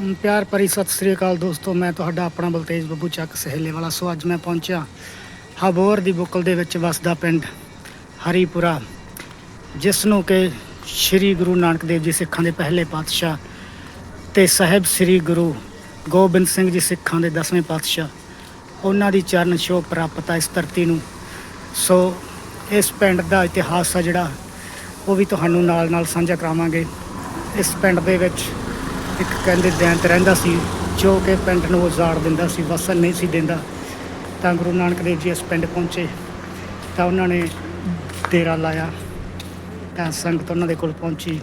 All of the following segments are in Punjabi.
ਪਿਆਰ ਭਰੀ ਸਤਿ ਸ੍ਰੀ ਅਕਾਲ ਦੋਸਤੋ, ਮੈਂ ਤੁਹਾਡਾ ਆਪਣਾ ਬਲਤੇਜ ਬੱਬੂ ਚੱਕ ਸਹੇਲੇ ਵਾਲਾ। ਸੋ ਅੱਜ ਮੈਂ ਪਹੁੰਚਿਆ ਹਬੋਰ ਦੀ ਬੁੱਕਲ ਦੇ ਵਿੱਚ ਵਸਦਾ ਪਿੰਡ ਹਰੀਪੁਰਾ, ਜਿਸ ਨੂੰ ਕਿ ਸ੍ਰੀ ਗੁਰੂ ਨਾਨਕ ਦੇਵ ਜੀ ਸਿੱਖਾਂ ਦੇ ਪਹਿਲੇ ਪਾਤਸ਼ਾਹ ਤੇ ਸਾਹਿਬ ਸ੍ਰੀ ਗੁਰੂ ਗੋਬਿੰਦ ਸਿੰਘ ਜੀ ਸਿੱਖਾਂ ਦੇ 10ਵੇਂ ਪਾਤਸ਼ਾਹ ਉਹਨਾਂ ਦੀ ਚਰਨ ਛੋਹ ਪ੍ਰਾਪਤ ਆ ਇਸ ਧਰਤੀ ਨੂੰ। ਸੋ ਇਸ ਪਿੰਡ ਦਾ ਇਤਿਹਾਸ ਆ ਜਿਹੜਾ, ਉਹ ਵੀ ਤੁਹਾਨੂੰ ਨਾਲ ਨਾਲ ਸਾਂਝਾ ਕਰਾਵਾਂਗੇ। ਇਸ ਪਿੰਡ ਦੇ ਵਿੱਚ ਇੱਕ ਕਹਿੰਦੇ ਦੈਂਤ ਰਹਿੰਦਾ ਸੀ, ਜੋ ਕਿ ਪਿੰਡ ਨੂੰ ਉਜਾੜ ਦਿੰਦਾ ਸੀ, ਵਸਣ ਨਹੀਂ ਸੀ ਦਿੰਦਾ। ਤਾਂ ਗੁਰੂ ਨਾਨਕ ਦੇਵ ਜੀ ਇਸ ਪਿੰਡ ਪਹੁੰਚੇ, ਤਾਂ ਉਹਨਾਂ ਨੇ ਡੇਰਾ ਲਾਇਆ। ਤਾਂ ਸੰਗਤ ਉਹਨਾਂ ਦੇ ਕੋਲ ਪਹੁੰਚੀ।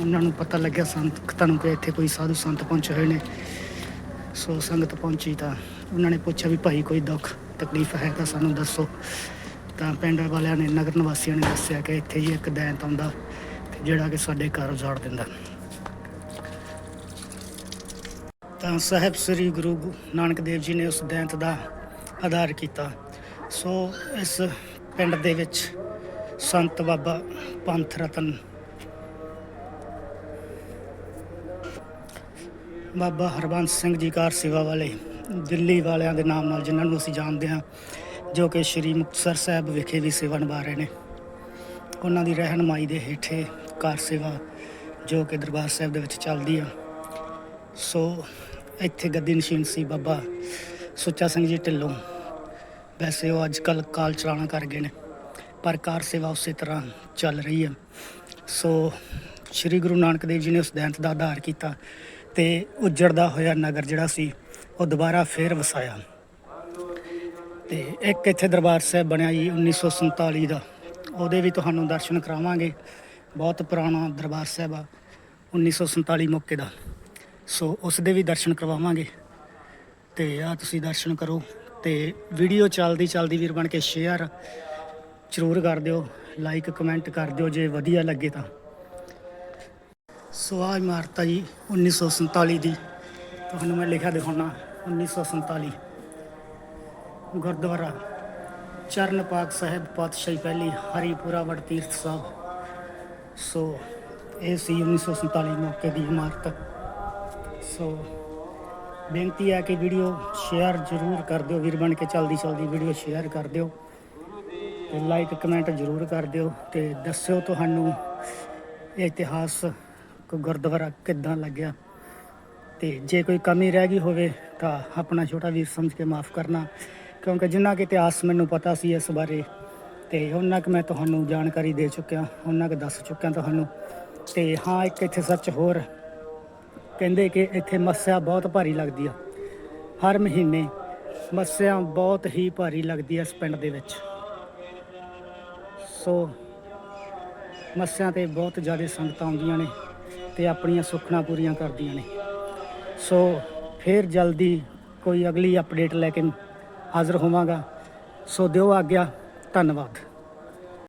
ਉਹਨਾਂ ਨੂੰ ਪਤਾ ਲੱਗਿਆ ਸੰਗਤਾਂ ਨੂੰ ਕਿ ਇੱਥੇ ਕੋਈ ਸਾਧੂ ਸੰਤ ਪਹੁੰਚੇ ਹੋਏ ਨੇ। ਸੋ ਸੰਗਤ ਪਹੁੰਚੀ ਤਾਂ ਉਹਨਾਂ ਨੇ ਪੁੱਛਿਆ ਵੀ ਭਾਈ ਕੋਈ ਦੁੱਖ, ਤਕਲੀਫ ਹੈ ਤਾਂ ਸਾਨੂੰ ਦੱਸੋ। ਤਾਂ ਪਿੰਡ ਵਾਲਿਆਂ ਨੇ, ਨਗਰ ਨਿਵਾਸੀਆਂ ਨੇ ਦੱਸਿਆ ਕਿ ਇੱਥੇ ਹੀ ਇੱਕ ਦੈਂਤ ਆਉਂਦਾ ਜਿਹੜਾ ਕਿ ਸਾਡੇ ਘਰ ਉਜਾੜ ਦਿੰਦਾ। ਤਾਂ ਸਾਹਿਬ ਸ੍ਰੀ ਗੁਰੂ ਗੁ- ਨਾਨਕ ਦੇਵ ਜੀ ਨੇ ਉਸ ਦੈਂਤ ਦਾ ਆਧਾਰ ਕੀਤਾ। ਸੋ ਇਸ ਪਿੰਡ ਦੇ ਵਿੱਚ ਸੰਤ ਬਾਬਾ ਪੰਥ ਰਤਨ ਬਾਬਾ ਹਰਬੰਸ ਸਿੰਘ ਜੀ ਕਾਰ ਸੇਵਾ ਵਾਲੇ ਦਿੱਲੀ ਵਾਲਿਆਂ ਦੇ ਨਾਮ ਨਾਲ ਜਿਨ੍ਹਾਂ ਨੂੰ ਅਸੀਂ ਜਾਣਦੇ ਹਾਂ, ਜੋ ਕਿ ਸ਼੍ਰੀ ਮੁਕਤਸਰ ਸਾਹਿਬ ਵਿਖੇ ਵੀ ਸੇਵਾ ਨਿਭਾ ਰਹੇ ਨੇ। ਉਹਨਾਂ ਦੀ ਰਹਿਨਮਾਈ ਦੇ ਹੇਠੇ ਕਾਰ ਸੇਵਾ ਜੋ ਕਿ ਦਰਬਾਰ ਸਾਹਿਬ ਦੇ ਵਿੱਚ ਚੱਲਦੀ ਆ। ਸੋ ਇੱਥੇ ਗੱਦੀ ਨਸ਼ੀਨ ਸੀ ਬਾਬਾ ਸੁੱਚਾ ਸਿੰਘ ਜੀ ਢਿੱਲੋਂ। ਵੈਸੇ ਉਹ ਅੱਜ ਕੱਲ ਕਾਲ ਚਲਾਣਾ ਕਰ ਗਏ ਨੇ, ਪਰ ਕਾਰ ਸੇਵਾ ਉਸੇ ਤਰ੍ਹਾਂ ਚੱਲ ਰਹੀ ਹੈ ਸੋ ਸ੍ਰੀ ਗੁਰੂ ਨਾਨਕ ਦੇਵ ਜੀ ਨੇ ਉਸ ਦੈਂਤ ਦਾ ਆਧਾਰ ਕੀਤਾ ਤੇ ਉਜੜਦਾ ਹੋਇਆ ਨਗਰ ਜਿਹੜਾ ਸੀ, ਉਹ ਦੁਬਾਰਾ ਫੇਰ ਵਸਾਇਆ। ਤੇ ਇੱਕ ਇੱਥੇ ਦਰਬਾਰ ਸਾਹਿਬ ਬਣਿਆ ਜੀ 1947 ਦਾ। ਉਹਦੇ ਵੀ ਤੁਹਾਨੂੰ ਦਰਸ਼ਨ ਕਰਾਵਾਂਗੇ। ਬਹੁਤ ਪੁਰਾਣਾ ਦਰਬਾਰ ਸਾਹਿਬ ਆ 1947 ਮੌਕੇ ਦਾ। ਸੋ ਉਸ ਦੇ ਵੀ ਦਰਸ਼ਨ ਕਰਵਾਵਾਂਗੇ। ਤੇ ਆ ਤੁਸੀਂ ਦਰਸ਼ਨ ਕਰੋ ਤੇ ਵੀਡੀਓ ਚੱਲਦੀ ਚੱਲਦੀ ਵੀਰ ਬਣ ਕੇ ਸ਼ੇਅਰ ਜ਼ਰੂਰ ਕਰ ਦਿਓ ਲਾਈਕ ਕਮੈਂਟ ਕਰ ਦਿਓ ਜੇ ਵਧੀਆ ਲੱਗੇ ਤਾਂ। ਸੋ ਆਹ ਇਮਾਰਤ ਆ ਜੀ 1947 ਦੀ। ਤੁਹਾਨੂੰ ਮੈਂ ਲਿਖਿਆ ਦਿਖਾਉਣਾ 1947 ਗੁਰਦੁਆਰਾ ਚਰਨ ਪਾਕ ਸਾਹਿਬ ਪਾਤਸ਼ਾਹੀ ਪਹਿਲੀ ਹਰੀਪੁਰਾ ਵੜ ਤੀਰਥ ਸਾਹਿਬ। ਸੋ ਇਹ ਸੀ 1947 ਮੌਕੇ ਦੀ ਇਮਾਰਤ। ਸੋ ਬੇਨਤੀ ਹੈ ਕਿ ਵੀਡੀਓ ਸ਼ੇਅਰ ਜ਼ਰੂਰ ਕਰ ਦਿਓ, ਵੀਰ ਬਣ ਕੇ ਚਲਦੀ ਚਲਦੀ ਵੀਡੀਓ ਸ਼ੇਅਰ ਕਰ ਦਿਓ। ਤੇ ਲਾਈਕ ਕਮੈਂਟ ਜ਼ਰੂਰ ਕਰ ਦਿਓ ਤੇ ਦੱਸਿਓ ਤੁਹਾਨੂੰ ਇਹ ਇਤਿਹਾਸ ਕੋ ਗੁਰਦੁਆਰਾ ਕਿੱਦਾਂ ਲੱਗਿਆ। ਤੇ ਜੇ ਕੋਈ ਕਮੀ ਰਹਿ ਗਈ ਹੋਵੇ ਤਾਂ ਆਪਣਾ ਛੋਟਾ ਵੀਰ ਸਮਝ ਕੇ ਮਾਫ ਕਰਨਾ, ਕਿਉਂਕਿ ਜਿੰਨਾ ਕਿ ਇਤਿਹਾਸ ਮੈਨੂੰ ਪਤਾ ਸੀ ਇਸ ਬਾਰੇ, ਤੇ ਉਹਨਾਂ ਕਿ ਮੈਂ ਤੁਹਾਨੂੰ ਜਾਣਕਾਰੀ ਦੇ ਚੁੱਕਿਆ ਉਹਨਾਂ ਕਿ ਦੱਸ ਚੁੱਕਿਆ ਤੁਹਾਨੂੰ। ਤੇ ਹਾਂ, ਇੱਕ ਇੱਥੇ ਸੱਚ ਹੋਰ ਕਹਿੰਦੇ ਕਿ ਇੱਥੇ ਮੱਸਿਆ ਬਹੁਤ ਭਾਰੀ ਲੱਗਦੀ ਆ। ਹਰ ਮਹੀਨੇ ਮੱਸਿਆ ਬਹੁਤ ਹੀ ਭਾਰੀ ਲੱਗਦੀ ਆ ਇਸ ਪਿੰਡ ਦੇ ਵਿੱਚ। ਸੋ ਮੱਸਿਆ ਤੇ ਬਹੁਤ ਜ਼ਿਆਦਾ ਸੰਗਤਾਂ ਆਉਂਦੀਆਂ ਨੇ ਤੇ ਆਪਣੀਆਂ ਸੁੱਖਣਾ ਪੂਰੀਆਂ ਕਰਦੀਆਂ ਨੇ। ਸੋ ਫਿਰ ਜਲਦੀ ਕੋਈ ਅਗਲੀ ਅਪਡੇਟ ਲੈ ਕੇ ਹਾਜ਼ਰ ਹੋਵਾਂਗਾ। ਸੋ ਦਿਓ ਆਗਿਆ, ਧੰਨਵਾਦ।